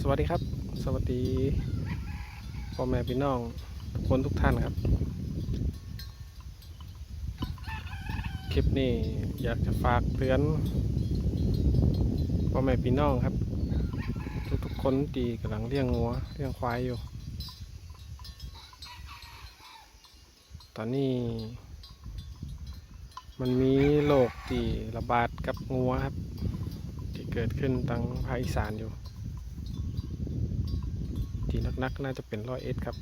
สวัสดีครับ สวัสดีพ่อแม่พี่น้องทุกคนทุกท่านครับ คลิปนี้อยากจะฝากเตือนพ่อแม่พี่น้องครับ ทุกๆคนที่กำลังเลี้ยงงัวเลี้ยงควายอยู่ ตอนนี้มันมีโรคที่ระบาดกับงัวครับ กิดขึ้นทางภาคอีสานอยู่ ที่นักๆน่าจะเป็นร้อยเอ็ดครับ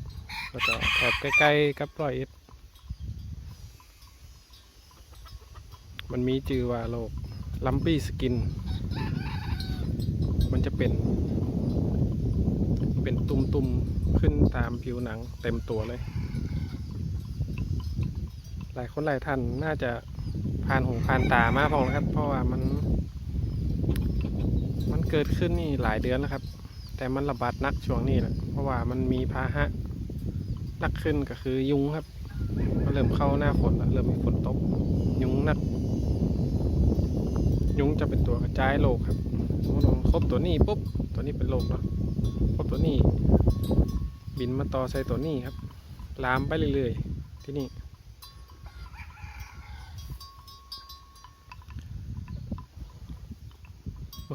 แล้วก็แถบใกล้ๆกับร้อยเอ็ดมันมีชื่อว่าโรคลัมปี้สกิน มันจะเป็น เป็นตุ่มๆ ขึ้นตามผิวหนังเต็มตัวเลย หลายคนหลายท่านน่าจะผ่านหูผ่านตามาพอนะครับ เพราะว่ามัน มันเกิดขึ้นนี่หลายเดือนแล้วครับ แต่มันระบาดนักช่วงนี้แหละเพราะว่ามันมีพาหะนักขึ้นก็คือยุงครับ มันเริ่มเข้าหน้าฝนแล้วเริ่มมีฝนตก ยุงนัก ยุงจะเป็นตัวกระจายโรคครับสมมติครบตัวนี้ปุ๊บตัวนี้เป็นโรคเนาะครบตัวนี้ บินมาต่อใส่ตัวนี้ครับ ลามไปเรื่อยๆ ที่นี่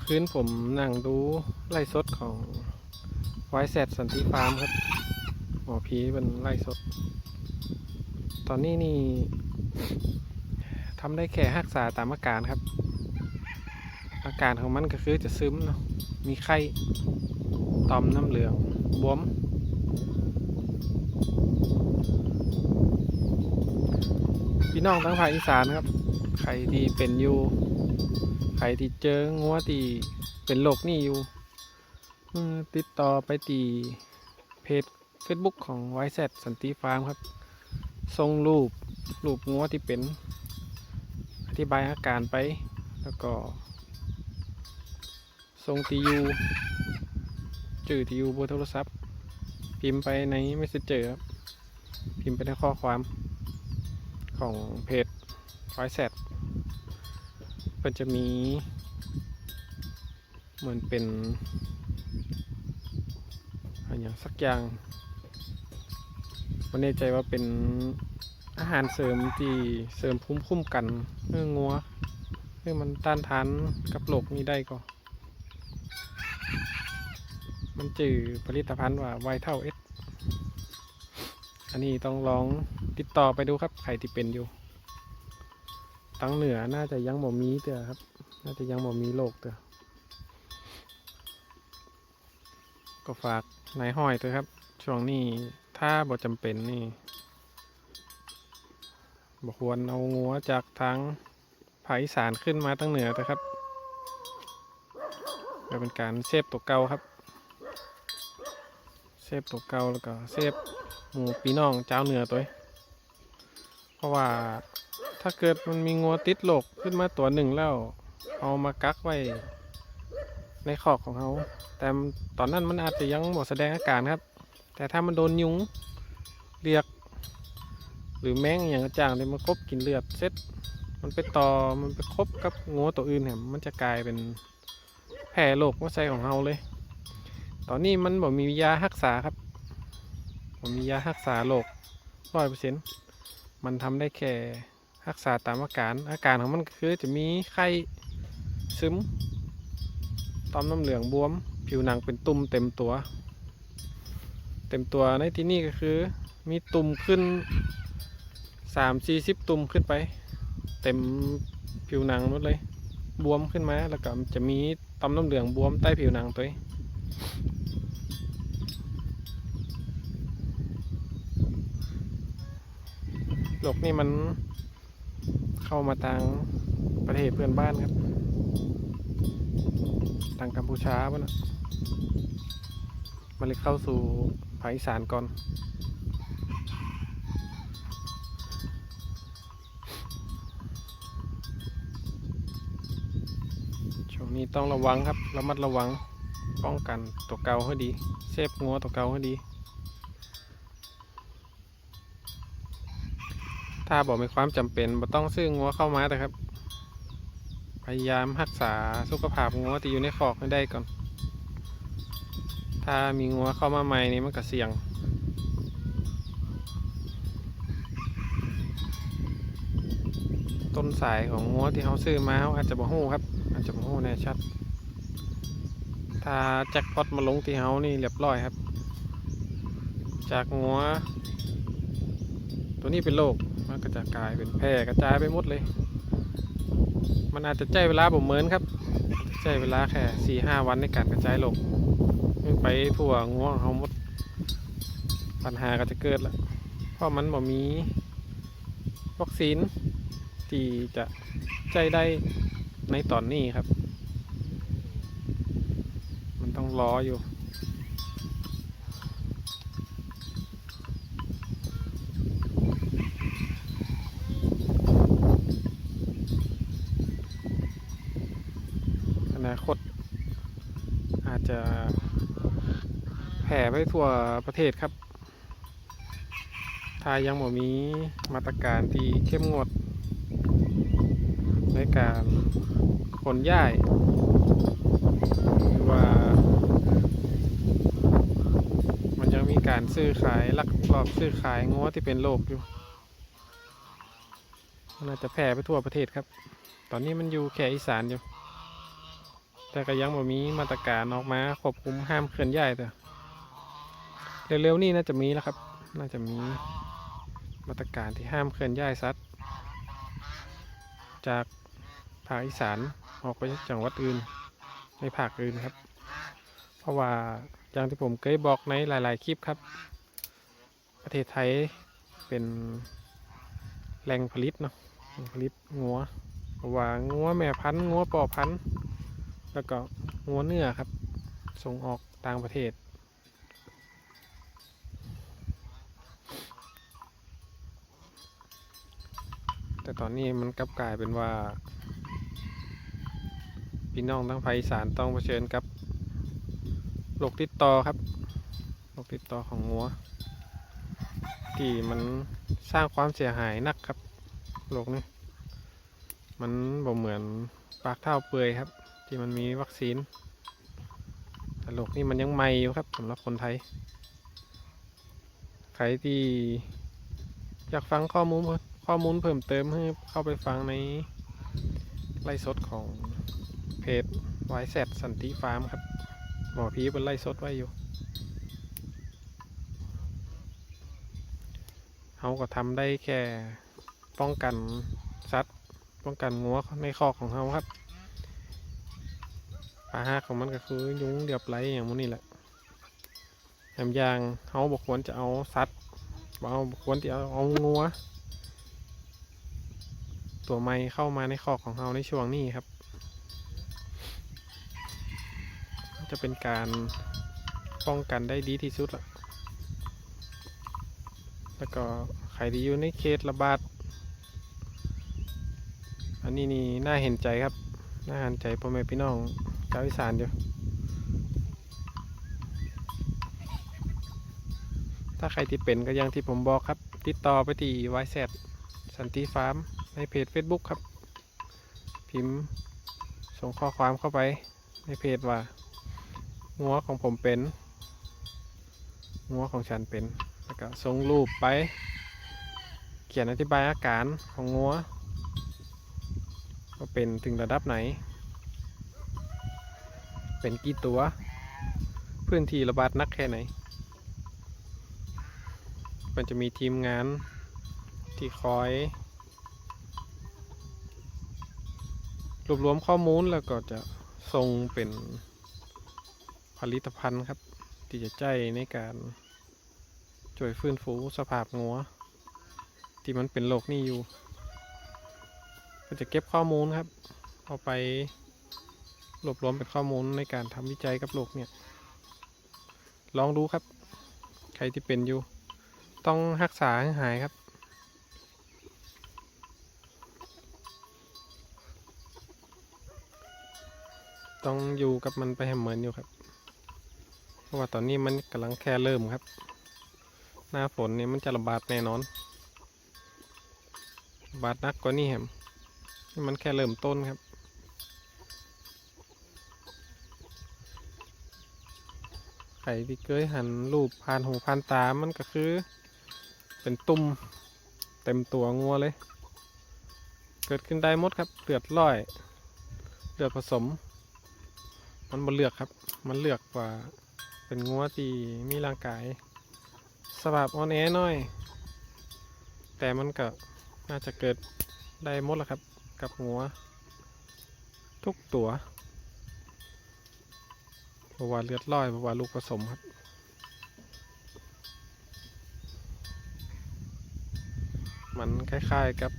มื่อคืนผมนั่งดูไล่สดของไวแซดสันติฟาร์มครับ หมอผีเป็นไล่สด ตอนนี้นี่ทำได้แค่รักษาตามอาการครับ อาการของมันก็คือจะซึมเนาะมีไข้ตอมน้ำเหลือง บวม พี่น้องทั้งภาคอีสานครับ ใครที่เป็นอยู่ ครที่เจองัวที่เป็นโรคนี่อยู่ติดต่อไปตีเพจ Facebook ของไวแซดสันติฟาร์มครับส่งรูปรูปงัวที่เป็น อธิบายอาการไป แล้วก็ส่งตียูจื่อตียูเบอร์โทรศัพท์ พิมพ์ไปใน Messenger ครับพิมพ์ไปในข้อความของเพจไวแซด มันจะมีเหมือนเป็นอะไรอย่างสักอย่างไม่แน่ใจว่าเป็นอาหารเสริมที่เสริมภูมิคุ้มกันเรื่องงัวเพื่อมันต้านทานกับโรคนี้ได้ก็ มันจือผลิตภัณฑ์ว่าไวเท่าเอสอันนี้ต้องลองติดต่อไปดูครับ ใครที่เป็นอยู่ ตังเหนือน่าจะยังบ่มีเด้อครับ น่าจะยังบ่มีโรคเด้อก็ฝากนายห้อยเถอครับ ช่วงนี้ถ้าบ่จำเป็นนี่บ่ควรเอางัวจากทางภาคอีสานขึ้นมาตั้งเหนือเถอะครับเพื่อเป็นการเซฟตัวเก่าครับเซฟตัวเก่าแล้วก็เซฟหมูปีน้องเจ้าเหนือตัวเพราะว่า ถ้าเกิดมันมีงัวติดโรคขึ้นมาตัวหนึ่งแล้ว เอามากักไว้ ในคอกของเขา แต่ตอนนั้นมันอาจจะยังหมดแสดงอาการครับ แต่ถ้ามันโดนยุงเรียก หรือแมงอย่างกระจ่างเลยมันคบกินเลือดเสร็จมันไปต่อมันไปคบกับงัวตัวอื่นเนี่ยมันจะกลายเป็นแผลโรคว่าใส่ของเราเลย ตอนนี้มันบอกมียารักษาครับผมมียารักษาโรคร้อยเปอร์เซ็นต์มันทำได้แค่ รักษาตามอาการ อาการของมันก็คือจะมีไข้ซึมต่อมน้ำเหลืองบวม ผิวหนังเป็นตุ่มเต็มตัว เต็มตัวในที่นี่ก็คือ มีตุ่มขึ้นสามสี่สิบตุ่มขึ้นไป เต็มผิวหนังหมดเลย บวมขึ้นมาแล้วก็จะมีต่อมน้ำเหลืองบวมใต้ผิวหนังตัวโรคนี่มัน เข้ามาทางประเทศเพื่อนบ้านครับ ทางกัมพูชาบ้านะมันเลยเข้าสู่ภาคอีสานก่อน ช่วงนี้ต้องระวังครับ ระมัดระวังป้องกันตัวเก่าให้ดี เซฟงัวตัวเก่าให้ดี ถ้าบอกมีความจำเป็นบ่ต้องซื้องัวเข้ามาแต่ครับ พยายามรักษาสุขภาพงัวที่อยู่ในคอกให้ได้ก่อน ถ้ามีงัวเข้ามาใหม่นี่มันก็เสี่ยงต้นสายของงัวที่เขาซื้อมาเขาอาจจะบ่ฮู้ครับ อาจจะบ่ฮู้แน่ชัด ถ้าแจ็คพอตมาลงที่เฮานี่เรียบร้อยครับ จากงัว ตัวนี้เป็นโรค มันก็จะกลายเป็นแพร่กระจายไปหมดเลย มันอาจจะใช้เวลาบ่เหมือนครับใช้เวลาแค่สี่ห้าวันในการกระจายโรคมันไปทั่วงัวงเขาหมดปัญหาก็จะเกิดละเพราะมันบ่มีวัคซีนที่จะใจได้ในตอนนี้ครับ มันต้องรออยู่ อนาคตอาจจะแผ่ ไปทั่วประเทศครับถ้ายังบ่มีมาตรการที่เข้มงวด ในการขนย้ายหรือว่า มันยังมีการซื้อขายลักลอบซื้อขายงัวที่เป็นโรคอยู่มันอาจจะแผ่ไปทั่วประเทศครับ ตอนนี้มันอยู่แค่อีสานอยู่ แต่ก็ยังบ่มีมาตรการออกมาควบคุมห้ามเคลื่อนย้ายแต่ เร็วๆนี้น่าจะมีแล้วครับ น่าจะมีมาตรการที่ห้ามเคลื่อนย้ายสัตว์จากภาคอีสานออกไปจังหวัดอื่น ในภาคอื่นครับ เพราะว่าอย่างที่ผมเคยบอกในหลาย ๆ คลิปครับ ประเทศไทยเป็นแหล่งผลิตเนาะผลิตงัวเพราะว่างัวแม่พันธุ์งัวปอพันธุ์แล้วก็งัวเนื้อครับ ส่งออกต่างประเทศ แตอนนี้มันกลับกลายเป็นว่า พี่น้องทั้งภาคอีสานต้องเผชิญกับโรคติดต่อครับโรคติดต่อของงัว ที่มันสร้างความเสียหายหนักครับโรคนี้มันบ่เหมือนปากเท้าเปื่อยครับ ที่มันมีวัคซีนแต่โรคนี้มันยังใหม่อยู่ครับสำหรับคนไทย ใครที่อยากฟังข้อมูล ข้อมูลเพิ่มเติมให้เข้าไปฟังในไลฟ์สดของเพจไวแซดสันติฟาร์มครับ หมอพีเป็นไล่สดไว้อยู่เขาก็ทำได้แค่ป้องกันสัตว์ป้องกันงัวในคอกของเขาครับปลาหาของมันก็คือยุงเดียบไรอย่างมันนี่แหละแถมยางเขาบอกควรจะเอาสัตว์บ่เอาบ่ควรจะเอาเอางัว ตัวไม้เข้ามาในคอกของเขาในช่วงนี้ครับ จะเป็นการป้องกันได้ดีที่สุดละแล้วก็ใครที่อยู่ในเขตระบาด อันนี้นี่น่าเห็นใจครับ น่าเห็นใจพ่อแม่พี่น้องชาวอีสานอยู่ ถ้าใครที่เป็นก็อย่างที่ผมบอกครับ ติดต่อไปที่ไวแซดสันติฟาร์ม ในเพจ Facebook ครับ พิมพ์ส่งข้อความเข้าไปในเพจว่างัวของผมเป็นงัวของฉันเป็นแล้วก็ส่งรูปไป เขียนอธิบายอาการของงัวว่าเป็นถึงระดับไหน เป็นกี่ตัว พื้นที่ระบาดนักแค่ไหน มันจะมีทีมงานที่คอย รวบรวมข้อมูลแล้วก็จะส่งเป็นผลิตภัณฑ์ครับ ที่จะใจในการช่วยฟื้นฟูสภาพงัว ที่มันเป็นโรคนี้อยู่ ก็จะเก็บข้อมูลครับ เอาไปรวบรวมเป็นข้อมูลในการทำวิจัยกับโรคเนี่ย ลองดูครับ ใครที่เป็นอยู่ ต้องรักษาให้หายครับ ต้องอยู่กับมันไปให้เหมือนอยู่ครับ เพราะว่าตอนนี้มันกำลังแค่เริ่มครับ หน้าฝนนี่มันจะระบาดแน่นอนระบาดนักกว่านี้เหรมมันแค่เริ่มต้นครับไข่ที่เกยหันรูปผ่านหูผ่านตา มันก็คือ เป็นตุ่มเต็มตัวงัวเลย เกิดขึ้นได้มดครับเลือดร่อยเลือดผสม มันบ่เลือกครับ มันเลือกว่าเป็นงัวที่มีร่างกาย สภาพอ่อนแอหน่อย แต่มันก็น่าจะเกิดได้หมดแล้วครับ กับงัว ทุกตัวเพราะว่าเลือดร้อยเพราะว่าลูกผสมครับมันคล้ายๆกับ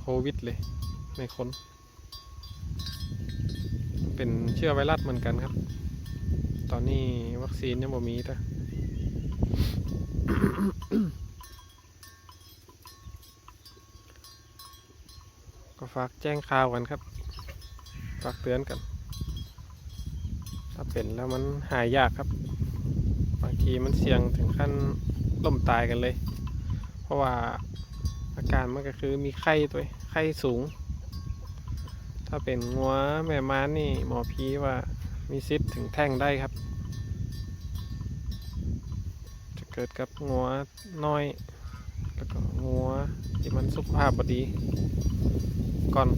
โควิดเลยในคน เป็นเชื้อไวรัสเหมือนกันครับ ตอนนี้วัคซีนยังบ่มีแต่ก็ฝากแจ้งข่าวกันครับ ฝากเตือนกัน ถ้าเป็นแล้วมันหายยากครับ บางทีมันเสี่ยงถึงขั้นล่มตายกันเลย เพราะว่าอาการมันก็คือมีไข้ตัวไข้สูง ถ้าเป็นงัวแม่ม้านี่หมอพีว่ามีซิดถึงแท่งได้ครับ จะเกิดกับงัวน้อย แล้วก็งัวที่มันสุขภาพบดีก่อน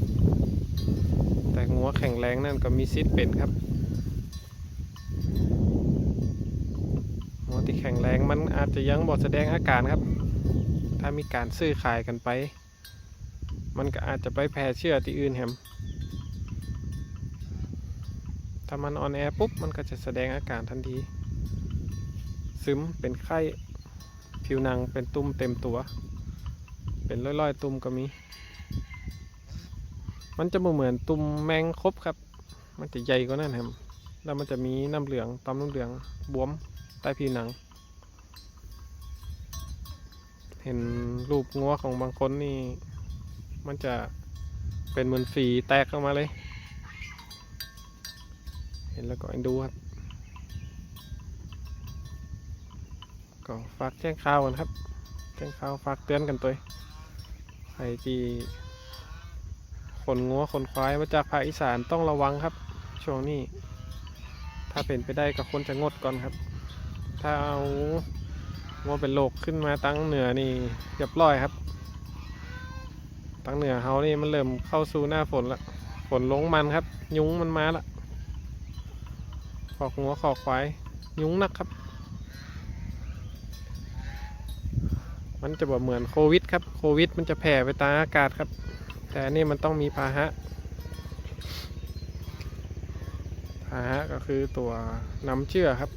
แต่งัวแข็งแรงนั่นก็มีซิดเป็นครับงัวที่แข็งแรงมันอาจจะยังบอแสดงอาการครับ ถ้ามีการซื้อขายกันไป มันก็อาจจะไปแพร่เชื้อที่อื่นแฮม ถ้ามันออนแอร์ปุ๊บ มันก็จะแสดงอาการทันที ซึมเป็นไข้ ผิวหนังเป็นตุ่มเต็มตัว เป็นร้อยๆ ตุ่มก็มี มันจะเหมือนตุ่มแมงคบครับ มันจะใหญ่กว่านั้นครับ แล้วมันจะมีน้ำเหลืองตอมน้ำเหลืองบวมใต้ผิวหนัง เห็นรูปงัวของบางคนนี่ มันจะเป็นเหมือนฝีแตกออกมาเลย ห็นแล้วก็เอ็นดูครับก็ฝากแจ้งข่าวกันครับ แจ้งข่าวฝากเตือนกันตัวใครที่ขนงัวขนควายมาจากภาคอีสานต้องระวังครับ ช่วงนี้ ถ้าเป็นไปได้ก็ควรจะงดก่อนครับ ถ้าเอางัวเป็นโรคขึ้นมาตั้งเหนือนี่เรียบร้อยครับ ตั้งเหนือเฮานี่มันเริ่มเข้าสู่หน้าฝนละฝนลงมันครับ ยุ้งมันมาละ ขอกงัวขอกควายยุงนักครับ มันจะแบบเหมือนโควิดครับโควิด มันจะแผ่ไปตามอากาศครับ แต่นี่มันต้องมีพาหะพาหะก็คือตัวนำเชื่อครับ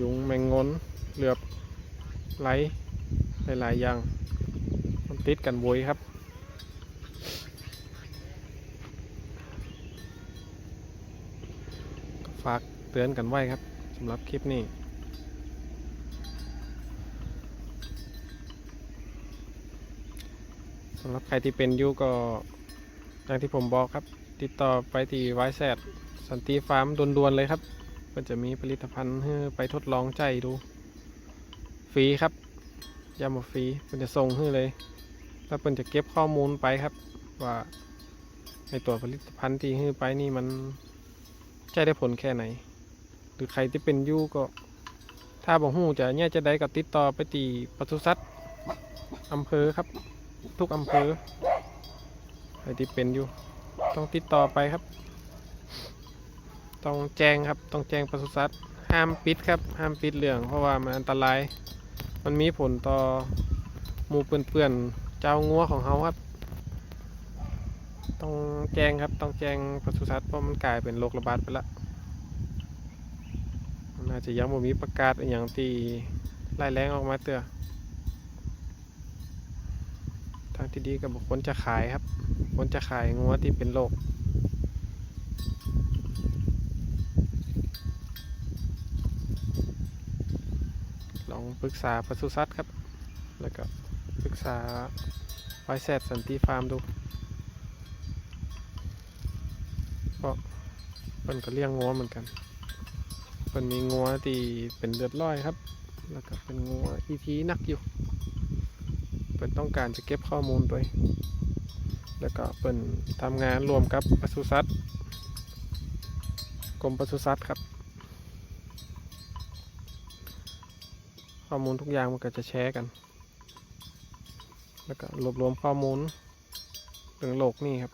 ยุงแมงงนเหลือบไหลหลายๆอย่าง มันติดกันโวยครับากเตือนกันไว้ครับสำหรับคลิปนี้สำหรับใครที่เป็นอยูก็อย่างที่ผมบอกครับ ติดต่อไปที่ไวแซดสันติฟาร์มด่วนๆเลยครับก็จะมีผลิตภัณฑ์ให้ไปทดลองใจดู ฟรีครับย้ำว่าฟรีมันจะส่งให้เลย แล้วเพิ่นจะเก็บข้อมูลไปครับ ว่าในตัวผลิตภัณฑ์ที่ให้ไปนี่มัน ใช้ได้ผลแค่ไหน หรือใครที่เป็นยูก็ ถ้าบอกหูจะเนี่ยจะได้ก็ติดต่อไปที่ปศุสัตว์อำเภอครับ ทุกอำเภอใครที่เป็นอยู่ ต้องติดต่อไปครับ ต้องแจ้งครับ ต้องแจ้งปศุสัตว์ห้ามปิดครับ ห้ามปิดเรื่อง เพราะว่ามันอันตราย มันมีผลต่อหมูเปื่อนๆเจ้างัวของเขาครับ ต้องแจ้งครับ ต้องแจ้งปศุสัตว์เพราะมันกลายเป็นโรคระบาดไปแล้วนอาจะยังบ่มีประกาศอย่างที่ไล่แรงออกมาเตือทางที่ดีกับบุคคลจะขายครับคนจะขายงัวที่เป็นโรคลองปรึกษาปศุสัตว์ครับ แล้วก็ปรึกษาไวแซดสันติฟาร์มดู เพราะเพิ่นก็เลี้ยงงัวเหมือนกันเพิ่นมีงัวที่เป็นเลือดร้อยครับ แล้วก็เป็นงัวอีทีนักอยู่เปิ่นต้องการจะเก็บข้อมูลด้วยแล้วก็เปิ่นทำงานรวมกับปศุสัตว์กรมปศุสัตว์ครับ ข้อมูลทุกอย่างมันก็จะแชร์กัน แล้วก็รวบรวมข้อมูลเรื่องโลกนี่ครับ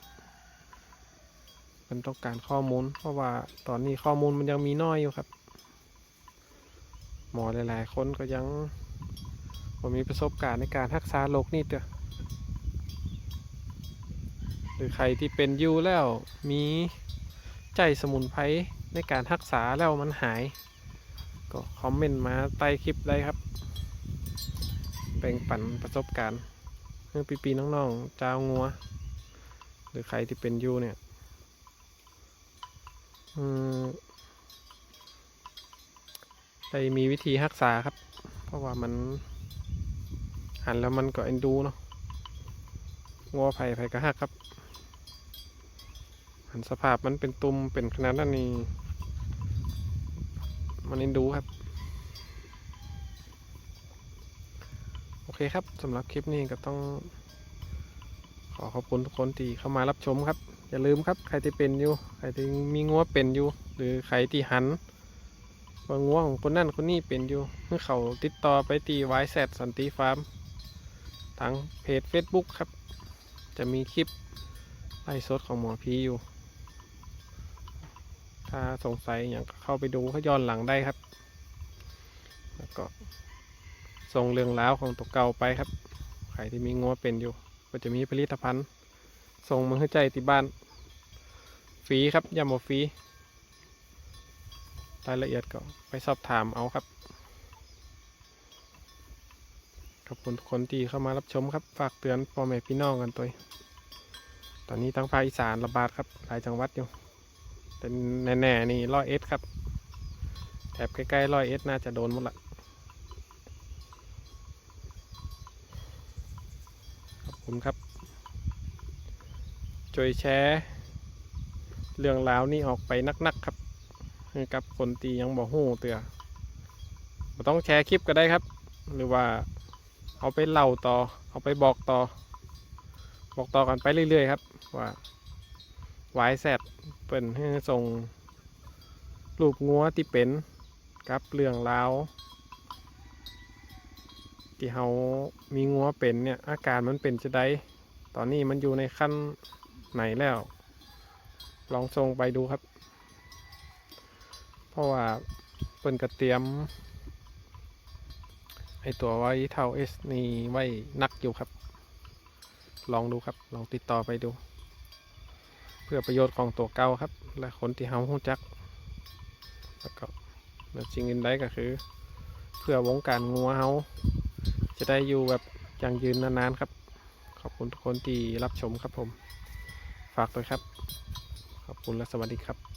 นต้องการข้อมูล เพราะว่าตอนนี้ข้อมูลมันยังมีน้อยอยู่ครับ หมอหลาย ๆ คนก็ยังบ่มีประสบการณ์ในการรักษาโรคนี่เด้อหรือใครที่เป็นยูแล้วมีใจสมุนไพรในการรักษาแล้วมันหาย ก็คอมเมนต์มาใต้คลิปได้ครับแบ่งปันประสบการณ์เพื่อปีๆน้องๆเจ้างัว หรือใครที่เป็นยูเนี่ย ได้มีวิธีรักษาครับ เพราะว่ามันหันแล้วมันก็เอ็นดูเนาะงัวไผ่ไผ่กระหักครับ หันสภาพมันเป็นตุ่มเป็นขนาดนั้นนี่มันเอ็นดูครับ โอเคครับสำหรับคลิปนี้ก็ต้อง ขอขอบคุณทุกคนที่เข้ามารับชมครับ อย่าลืมครับใครที่เป็นอยู่ใครที่มีงัวเป็นอยู่ หรือใครที่หันว่างัวของคนนั่นคนนี้เป็นอยู่เมื่อเขาติดต่อไปตีไวแซดสันติฟาร์มทางเพจ Facebook ครับ จะมีคลิปไล่สดของหมอพีอยู่ ถ้าสงสัยอย่างก็เข้าไปดูเขาย้อนหลังได้ครับ แล้วก็ส่งเรื่องราวของตัวเก่าไปครับ ใครที่มีงัวเป็นอยู่ ก็จะมีผลิตภัณฑ์ ส่งมาให้ใจที่บ้าน ฟรีครับยาหมอฟรีรายละเอียดก็ไปสอบถามเอาครับ ขอบคุณทุกคนที่เข้ามารับชมครับ ฝากเตือนพ่อแม่พี่น้องกันตัวตอนนี้ทั้งภาคอีสานระบาดครับ หลายจังหวัดอยู่ แต่แน่ๆนี่ร้อยเอสครับ แถบใกล้ๆร้อยเอสน่าจะโดนหมดละขอบคุณครับ ช่วยแชร์เรื่องราวนี้ออกไปนักๆครับกับคนตียังบอกหู้เตือต้องแชร์คลิปก็ได้ครับ หรือว่าเอาไปเล่าต่อ เอาไปบอกต่อ บอกต่อกันไปเรื่อยๆครับ ว่าวายแซดเปิ่นให้ส่งรูปงัวที่เป็นกับเรื่องราวที่เขามีงัวเป็นเนี่ยอาการมันเป็นจะได้ตอนนี้มันอยู่ในขั้น ไหนแล้ว ลองส่งไปดูครับ เพราะว่าเปิ่นกระเตรียมไอตัวไว้เท่าเอสนี่ไว้นักอยู่ครับ ลองดูครับ ลองติดต่อไปดู เพื่อประโยชน์ของตัวเก่าครับ และคนที่เฮาหู้จัก แล้วก็แล้วสิ่งอื่นใดก็คือ เพื่อวงการงัวเฮาจะได้อยู่แบบยั่งยืนนานๆครับ ขอบคุณทุกคนที่รับชมครับผม ฝากด้วยครับ ขอบคุณและสวัสดีครับ